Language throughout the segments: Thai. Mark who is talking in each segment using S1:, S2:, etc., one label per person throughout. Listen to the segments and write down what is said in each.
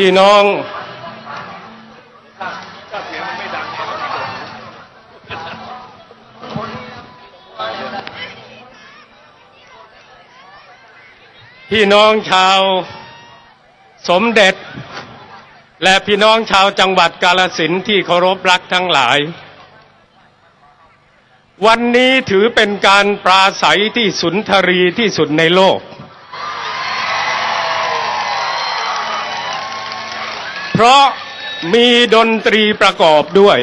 S1: พี่น้องพี่น้องชาวสมเด็จ และพี่น้องชาวจังหวัดกาลสินที่เคารพรักทั้งหลาย วันนี้ถือเป็นการปราศัยที่สุนทรีที่สุดในโลก เพราะมีดนตรีประกอบด้วย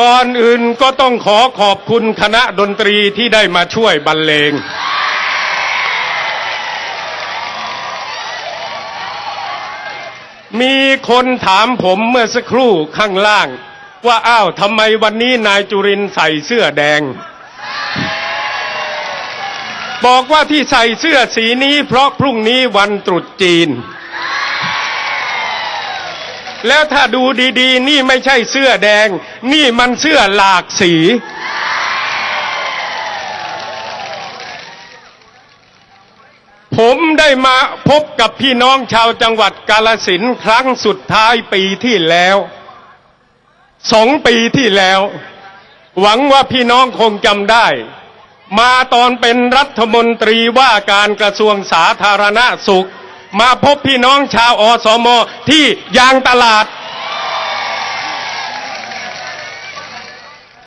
S1: ก่อนอื่นก็ต้องขอขอบคุณคณะดนตรีที่ได้มาช่วยบรรเลง มีคนถามผมเมื่อสักครู่ข้างล่าง ว่าอ้าวทำไมวันนี้นายจุรินใส่เสื้อแดง บอกว่าที่ใส่เสื้อสีนี้ เพราะพรุ่งนี้วันตรุษจีน แล้วถ้าดูดีๆ นี่ไม่ใช่เสื้อแดง นี่มันเสื้อหลากสี ผมได้มาพบกับพี่น้องชาวจังหวัดกาลสินครั้งสุดท้ายปีที่แล้วสองปีที่แล้ว หวังว่าพี่น้องคงจำได้ มาตอนเป็นรัฐมนตรีว่าการกระทรวงสาธารณสุข มาพบพี่น้องชาวอสมที่ยางตลาด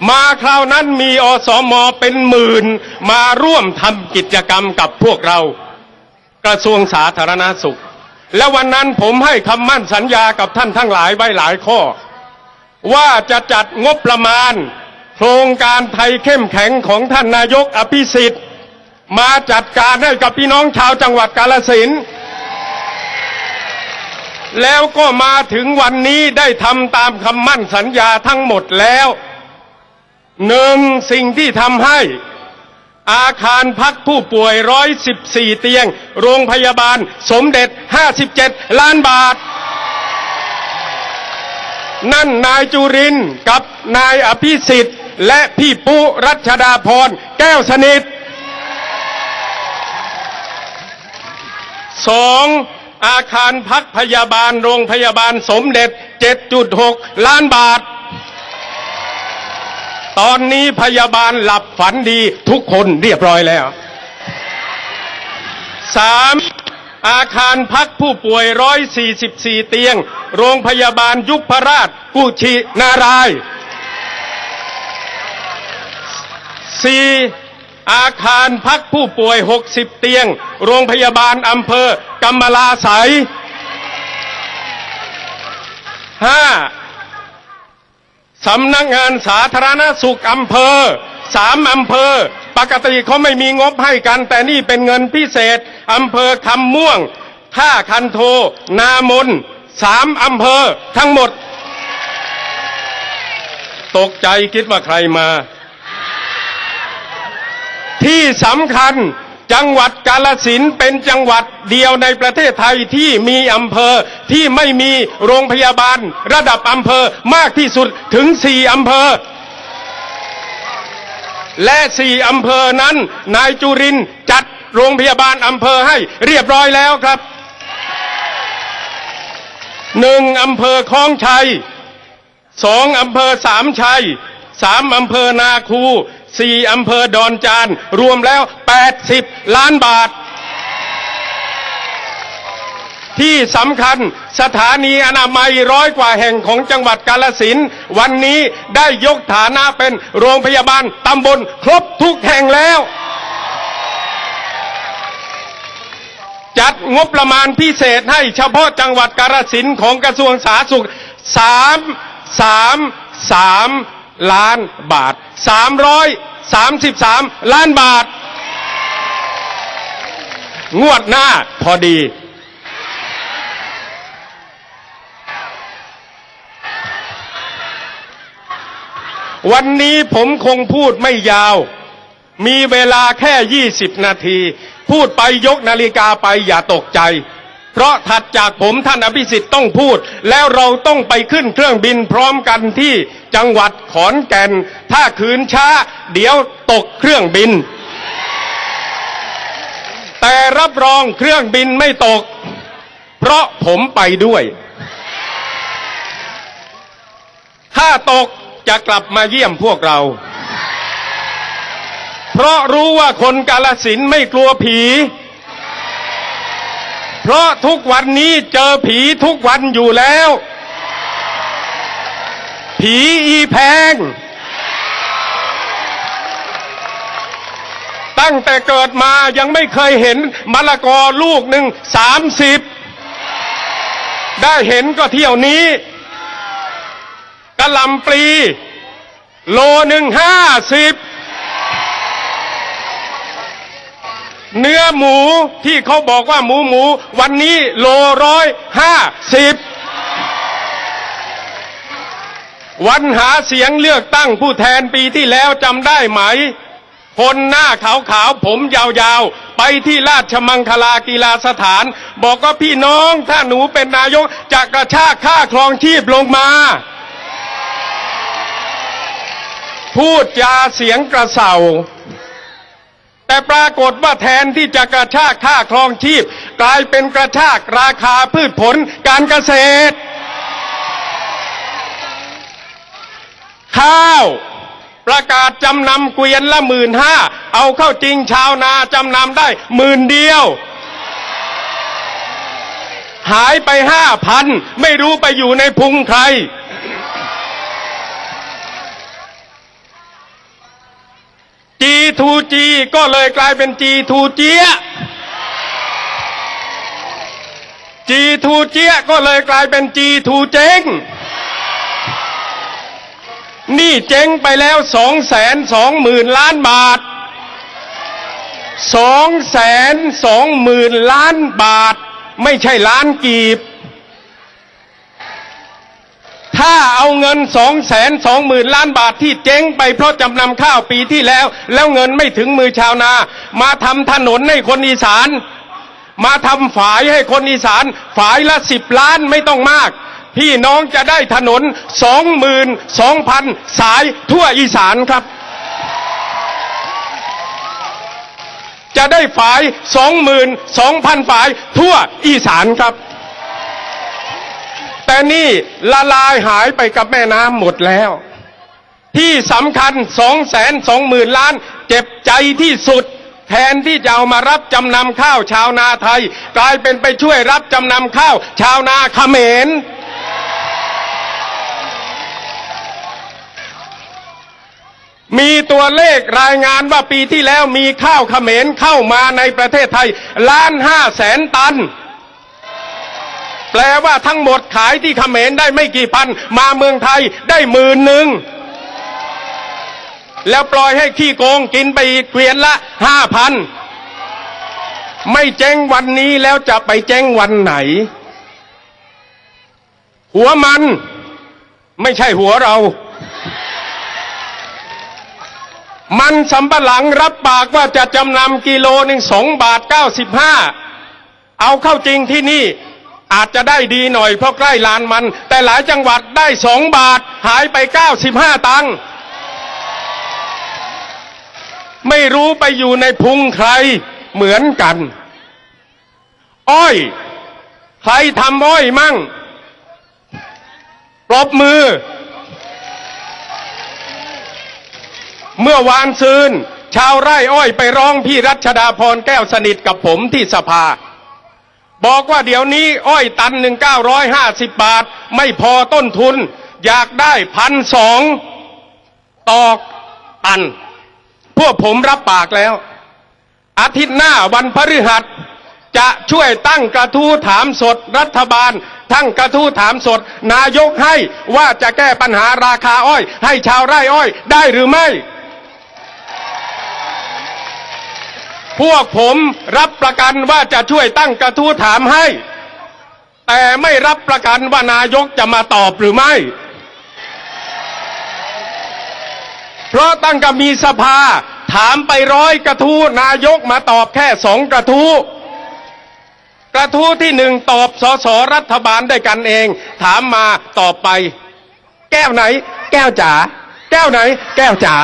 S1: มาคราวนั้นมีอสมเป็นหมื่น มาร่วมทำกิจกรรมกับพวกเรา กระทรวงสาธารณสุข และวันนั้นผมให้คำมั่นสัญญากับท่านทั้งหลายไว้หลายข้อ ว่าจะจัดงบประมาณ โครงการไทยเข้มแข็งของท่านนายกอภิสิทธิ์ มาจัดการให้กับพี่น้องชาวจังหวัดกาลสินแล้วก็มาถึงวันนี้ได้ทำตามคำมั่นสัญญาทั้งหมดแล้วหนึ่งสิ่งที่ทำให้อาคารพักผู้ป่วย 114 เตียง โรงพยาบาลสมเด็จ 57 ล้านบาท นั่นนายจุรินกับนายอภิสิทธิ์ และพี่ปุรัชดาพรแก้วสนิทสองอาคารพักพยาบาลโรงพยาบาลสมเด็จ 7.6 ล้านบาท ตอนนี้พยาบาลหลับฝันดีทุกคนเรียบร้อยแล้วสามอาคารพักผู้ป่วย 144 เตียง โรงพยาบาลยุพรราชกุชินาราย ณ์สี่อาคารพักผู้ป่วย 60 เตียง โรงพยาบาลอำเภอกำมะลาไสยห้าสำนักงานสาธารณสุขอำเภอสามอำเภอ ปกติเขาไม่มีงบให้กัน แต่นี่เป็นเงินพิเศษอำเภอคำม่วง ท่าคันโท นามนสามอำเภอทั้งหมด ตกใจคิดว่าใครมา ที่สำคัญจังหวัดกาลสินเป็นจังหวัดเดียวในประเทศไทยที่มีอำเภอที่ไม่มีโรงพยาบาล ระดับอำเภอมากที่สุดถึงสี่อำเภอ และสี่อำเภอนั้น นายจุรินจัดโรงพยาบาลอำเภอให้เรียบร้อยแล้วครับหนึ่งอำเภอคลองชัยสองอำเภอสามชัยสามอำเภอนาคู สี่อำเภอดอนจาน รวมแล้ว 80 ล้านบาท ที่สำคัญสถานีอนามัยร้อยกว่าแห่งของจังหวัดกาลสินวันนี้ได้ยกฐานะเป็นโรงพยาบาลตำบลครบทุกแห่งแล้ว จัดงบประมาณพิเศษให้เฉพาะจังหวัดกาฬสินของกระทรวงสาธารณสุขสามสามสาม ล้านบาทสามร้อยสามสิบสามล้านบาท งวดหน้าพอดี วันนี้ผมคงพูดไม่ยาว มีเวลาแค่ 20 นาที พูดไปยกนาฬิกาไปอย่าตกใจ เพราะถัดจากผมท่านอภิสิทธิ์ต้องพูด แล้วเราต้องไปขึ้นเครื่องบินพร้อมกันที่จังหวัดขอนแก่น ถ้าคืนช้า เดี๋ยวตกเครื่องบิน แต่รับรองเครื่องบินไม่ตก เพราะผมไปด้วย ถ้าตกจะกลับมาเยี่ยมพวกเรา เพราะรู้ว่าคนกาลสินไม่กลัวผี เพราะทุกวันนี้เจอผีทุกวันอยู่แล้ว ผีอีแพง ตั้งแต่เกิดมายังไม่เคยเห็นมะละกอลูกหนึ่งสามสิบได้เห็นก็เที่ยวนี้กะลำปลี โลหนึ่งห้าสิบ เนื้อหมูที่เขาบอกว่าหมูหมู วันนี้โลร้อยห้าสิบวันหาเสียงเลือกตั้งผู้แทนปีที่แล้วจำได้ไหม คนหน้าขาวๆ ผมยาวๆ ไปที่ราชมังคลากีฬาสถาน บอกว่าพี่น้องถ้าหนูเป็นนายกจะกระชากค่าครองชีพลงมา พูดจาเสียงกระเสา แต่ปรากฏว่าแทนที่จะกระชากค่าครองชีพ กลายเป็นกระชากราคาพืชผลการเกษตร ข้าวประกาศจำนำเกวียนละหมื่นห้าเอาเข้าจริงชาวนาจำนำได้หมื่นเดียว หายไปห้าพันไม่รู้ไปอยู่ในพุงใคร G2G ก็เลยกลายเป็น G2 เจีย G2 เจียก็เลยกลายเป็น G2 เจ๊ง นี่เจ๊งไปแล้วสองแสนสองหมื่นล้านบาทสองแสนสองหมื่นล้านบาท ไม่ใช่ล้านกีบ ถ้าเอาเงินสองแสนสองหมื่นล้านบาทที่เจ๊งไปเพราะจำนำข้าวปีที่แล้ว แล้วเงินไม่ถึงมือชาวนา มาทำถนนให้คนอีสาน มาทำฝายให้คนอีสาน ฝายละสิบล้านไม่ต้องมาก พี่น้องจะได้ถนนสองหมื่นสองพันสายทั่วอีสานครับจะได้ฝายสองหมื่นสองพันฝายทั่วอีสานครับ แต่นี่ละลายหายไปกับแม่น้ำหมดแล้ว ที่สำคัญสองแสนสองหมื่นล้าน เจ็บใจที่สุด แทนที่จะเอามารับจำนำข้าวชาวนาไทย กลายเป็นไปช่วยรับจำนำข้าวชาวนาเขมรมีตัวเลขรายงานว่าปีที่แล้วมีข้าวเขมรเข้ามาในประเทศไทยล้านห้าแสนตัน แปลว่าทั้งหมดขายที่เขมรได้ไม่กี่พัน มาเมืองไทยได้หมื่นหนึ่งแล้วปล่อยให้ขี้โกงกินไปอีกเกวียนละห้าพันไม่เจ๊งวันนี้แล้วจะไปเจ๊งวันไหน หัวมัน ไม่ใช่หัวเรา มันสำปะหลังรับปากว่าจะจำนำกิโลหนึ่งสองบาทเก้าสิบห้าเอาเข้าจริงที่นี่ อาจจะได้ดีหน่อยเพราะใกล้ลานมัน แต่หลายจังหวัดได้สองบาท หายไปเก้าสิบห้าตังค์ไม่รู้ไปอยู่ในพุงใครเหมือนกัน อ้อย ใครทำอ้อยมั่งปรบมือ เมื่อวานซืน ชาวไร่อ้อยไปร้องพี่รัชดาพรแก้วสนิทกับผมที่สภา บอกว่าเดี๋ยวนี้ อ้อยตันหนึ่งเก้าร้อยห้าสิบบาท ไม่พอต้นทุน อยากได้พันสองต่อตัน พวกผมรับปากแล้ว อาทิตย์หน้าวันพฤหัส จะช่วยตั้งกระทู้ถามสดรัฐบาล ทั้งกระทู้ถามสด นายกให้ว่าจะแก้ปัญหาราคาอ้อย ให้ชาวไร่อ้อยได้หรือไม่ พวกผมรับประกันว่าจะช่วยตั้งกระทู้ถามให้ แต่ไม่รับประกันว่านายกจะมาตอบหรือไม่ เพราะตั้งกับมีสภาถามไปร้อยกระทู้นายกมาตอบแค่สองกระทู้กระทู้ที่หนึ่งตอบสสรัฐบาลได้กันเอง ถามมาตอบไป แก้วไหน แก้วจ๋าแก้วไหน แก้วจ๋า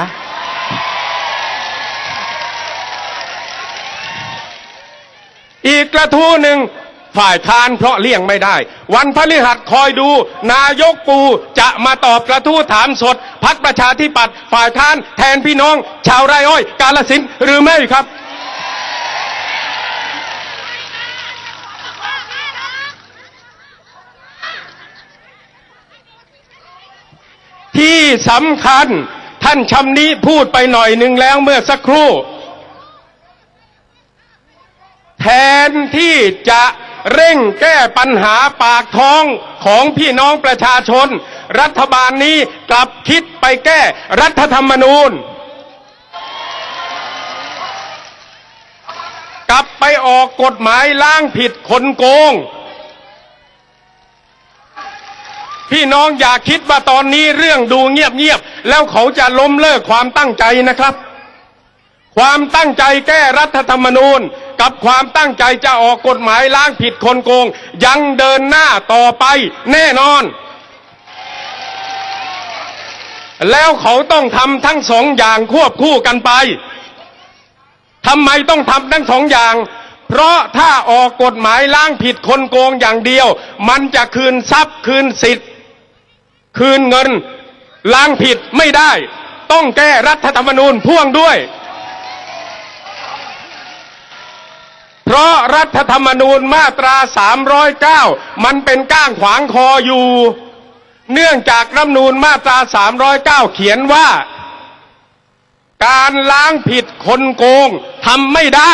S1: อีกกระทู้หนึ่งฝ่ายค้านเพราะเลี่ยงไม่ได้ วันพฤหัสคอยดู นายกปูจะมาตอบกระทู้ถามสดพักประชาธิปัตย์ฝ่ายค้านแทนพี่น้อง ชาวไร่อ้อย กาลสินหรือไม่ครับ ที่สำคัญท่านชำนี้พูดไปหน่อยหนึ่งแล้วเมื่อสักครู่ นที่จะเร่งแก้ปัญหาปากท้องของพี่น้องประชาชน รัฐบาลนี้กลับคิดไปแก้รัฐธรรมนูญ กลับไปออกกฎหมายล้างผิดคนโกง พี่น้องอย่าคิดว่าตอนนี้เรื่องดูเงียบๆแล้วเขาจะล้มเลิกความตั้งใจนะครับ ความตั้งใจแก้รัฐธรรมนูญ กับความตั้งใจจะออกกฎหมายล้างผิดคนโกง ยังเดินหน้าต่อไปแน่นอน แล้วเขาต้องทำทั้งสองอย่างควบคู่กันไปทำไมต้องทำทั้งสองอย่าง เพราะถ้าออกกฎหมายล้างผิดคนโกงอย่างเดียว มันจะคืนทรัพย์คืนสิทธิ์ คืนเงินล้างผิดไม่ได้ ต้องแก้รัฐธรรมนูญพ่วงด้วย เพราะรัฐธรรมนูญมาตรา 309 มันเป็นก้างขวางคออยู่ เนื่องจากรัฐธรรมนูญมาตรา 309 เขียนว่า การล้างผิดคนโกงทำไม่ได้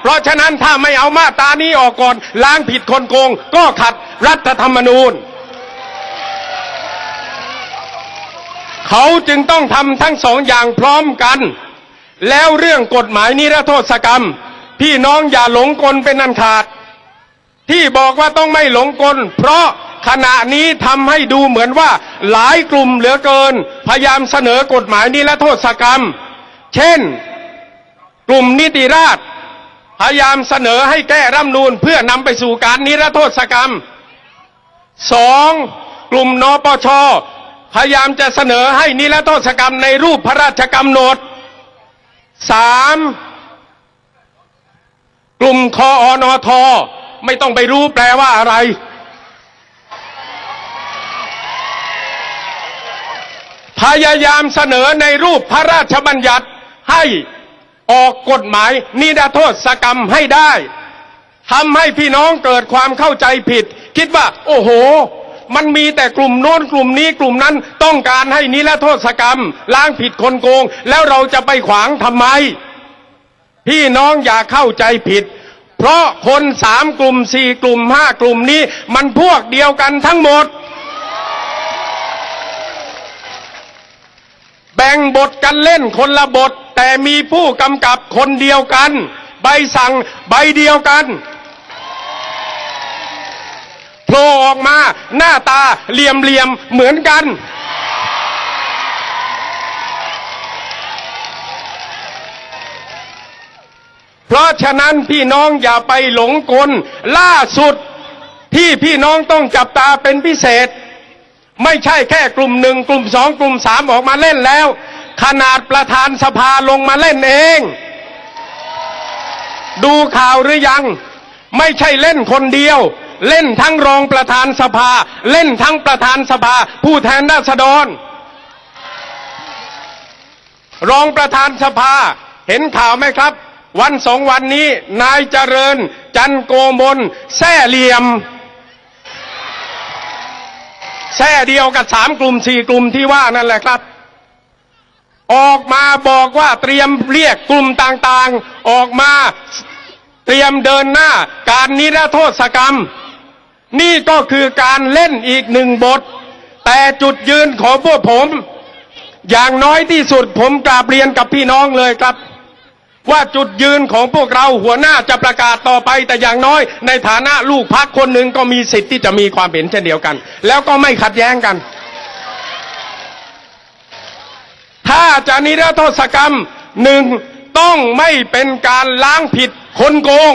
S1: เพราะฉะนั้นถ้าไม่เอามาตรานี้ออกก่อนล้างผิดคนโกง ก็ขัดรัฐธรรมนูญเขาจึงต้องทำทั้งสองอย่างพร้อมกัน แล้วเรื่องกฎหมายนิรโทษกรรม พี่น้องอย่าหลงกลเป็นอันขาด ที่บอกว่าต้องไม่หลงกล เพราะขณะนี้ทำให้ดูเหมือนว่าหลายกลุ่มเหลือเกิน พยายามเสนอกฎหมายนิรโทษกรรม เช่น กลุ่มนิติราษฎรพยายามเสนอให้แก้รัฐธรรมนูญเพื่อนำไปสู่การนิรโทษกรรมสองกลุ่มนปชพยายามจะเสนอให้นิรโทษกรรมในรูปพระราชกำหนดสาม คออนทไม่ต้องไปรู้แปลว่าอะไร พยายามเสนอในรูปพระราชบัญญัติให้ออกกฎหมายนิรโทษกรรมให้ได้ทำให้พี่น้องเกิดความเข้าใจผิด คิดว่า โอ้โห มันมีแต่กลุ่มโน้นกลุ่มนี้กลุ่มนั้นต้องการให้นิรโทษกรรม ล้างผิดคนโกง แล้วเราจะไปขวางทำไม พี่น้องอย่าเข้าใจผิด เพราะคนสามกลุ่มสี่กลุ่มห้ากลุ่มนี้ มันพวกเดียวกันทั้งหมด แบ่งบทกันเล่นคนละบท แต่มีผู้กำกับคนเดียวกัน ใบสั่งใบเดียวกันโผล่ออกมาหน้าตาเหลี่ยมเหลี่ยมเหมือนกัน เพราะฉะนั้นพี่น้องอย่าไปหลงกล ล่าสุดที่พี่น้องต้องจับตาเป็นพิเศษ ไม่ใช่แค่กลุ่มหนึ่งกลุ่มสองกลุ่มสามออกมาเล่นแล้ว ขนาดประธานสภาลงมาเล่นเอง ดูข่าวหรือยัง ไม่ใช่เล่นคนเดียว เล่นทั้งรองประธานสภา เล่นทั้งประธานสภา ผู้แทนราษฎร รองประธานสภาเห็นข่าวไหมครับ วันสองวันนี้ นายเจริญ จันโกมลแซ่เหลี่ยมแท่เดียวกับสามกลุ่มสี่กลุ่มที่ว่านั่นแหละครับ ออกมาบอกว่าเตรียมเรียกกลุ่มต่างๆ ออกมาเตรียมเดินหน้า การนิรโทษกรรม นี่ก็คือการเล่นอีกหนึ่งบท แต่จุดยืนของพวกผม อย่างน้อยที่สุดผมกราบเรียนกับพี่น้องเลยครับ ว่าจุดยืนของพวกเราหัวหน้าจะประกาศต่อไป แต่อย่างน้อย ในฐานะลูกพักคนหนึ่งก็มีสิทธิ์ที่จะมีความเห็นเช่นเดียวกัน แล้วก็ไม่ขัดแย้งกัน ถ้าจะนิรโทษกรรมหนึ่งต้องไม่เป็นการล้างผิดคนโกง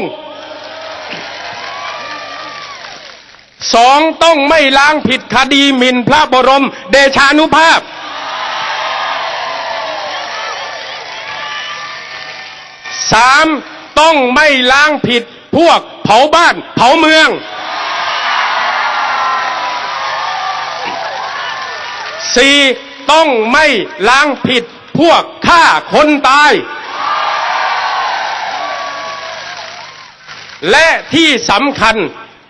S1: สองต้องไม่ล้างผิดคดีหมิ่นพระบรม เดชานุภาพ สามต้องไม่ล้างผิดพวกเผาบ้าน เผาเมือง สี่ต้องไม่ล้างผิดพวกฆ่าคนตาย และที่สำคัญ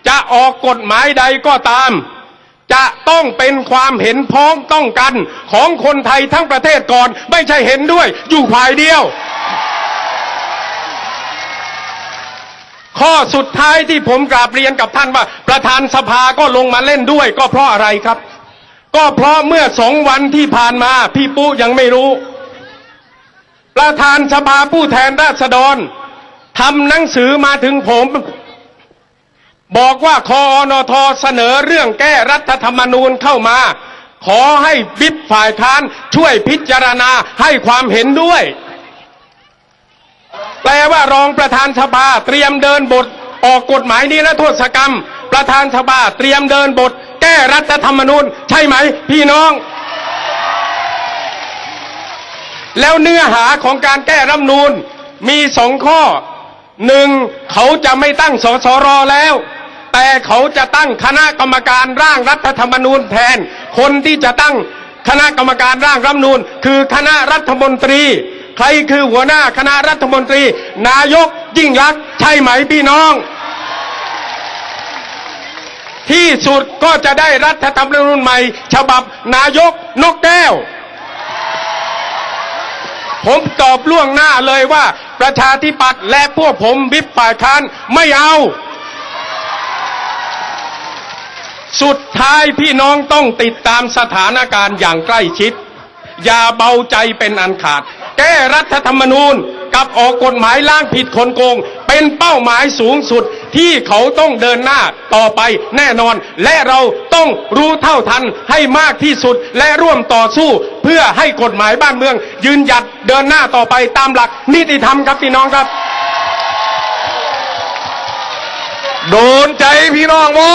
S1: จะออกกฎหมายใดก็ตาม จะต้องเป็นความเห็นพ้องต้องกันของคนไทยทั้งประเทศก่อน ไม่ใช่เห็นด้วยอยู่ฝ่ายเดียว ข้อสุดท้ายที่ผมกราบเรียนกับท่านว่า ประธานสภาก็ลงมาเล่นด้วย ก็เพราะอะไรครับ ก็เพราะเมื่อสองวันที่ผ่านมาพี่ปุ๊ยังไม่รู้ ประธานสภาผู้แทนราษฎรทำหนังสือมาถึงผม บอกว่าคออนทเสนอเรื่องแก้รัฐธรรมนูญเข้ามา ขอให้วิปฝ่ายค้านช่วยพิจารณาให้ความเห็นด้วย แปลว่ารองประธานสภาเตรียมเดินบท ออกกฎหมายนิรโทษกรรม ประธานสภาเตรียมเดินบท แก้รัฐธรรมนูญ ใช่ไหม พี่น้อง แล้วเนื้อหาของการแก้รัฐธรรมนูญมีสองข้อหนึ่งเขาจะไม่ตั้งสสรแล้ว แต่เขาจะตั้งคณะกรรมการร่างรัฐธรรมนูญแทน คนที่จะตั้งคณะกรรมการร่างรัฐธรรมนูญคือคณะรัฐมนตรี ใครคือหัวหน้าคณะรัฐมนตรี นายกยิ่งรักษณ์ใช่ไหมพี่น้อง ที่สุดก็จะได้รัฐธรรมนูญใหม่ ฉบับนายกนกแก้ว ผมตอบล่วงหน้าเลยว่า ประชาธิปัตย์และพวกผมวิปฝ่ายค้านไม่เอาสุดท้ายพี่น้องต้องติดตามสถานการณ์อย่างใกล้ชิด อย่าเบาใจเป็นอันขาด แก้รัฐธรรมนูญกับออกกฎหมายล้างผิดคนโกง เป็นเป้าหมายสูงสุดที่เขาต้องเดินหน้าต่อไปแน่นอน และเราต้องรู้เท่าทันให้มากที่สุดและร่วมต่อสู้ เพื่อให้กฎหมายบ้านเมือง ยืนหยัดเดินหน้าต่อไปตามหลักนิติธรรมครับพี่น้องครับ
S2: โดนใจพี่น้องวะ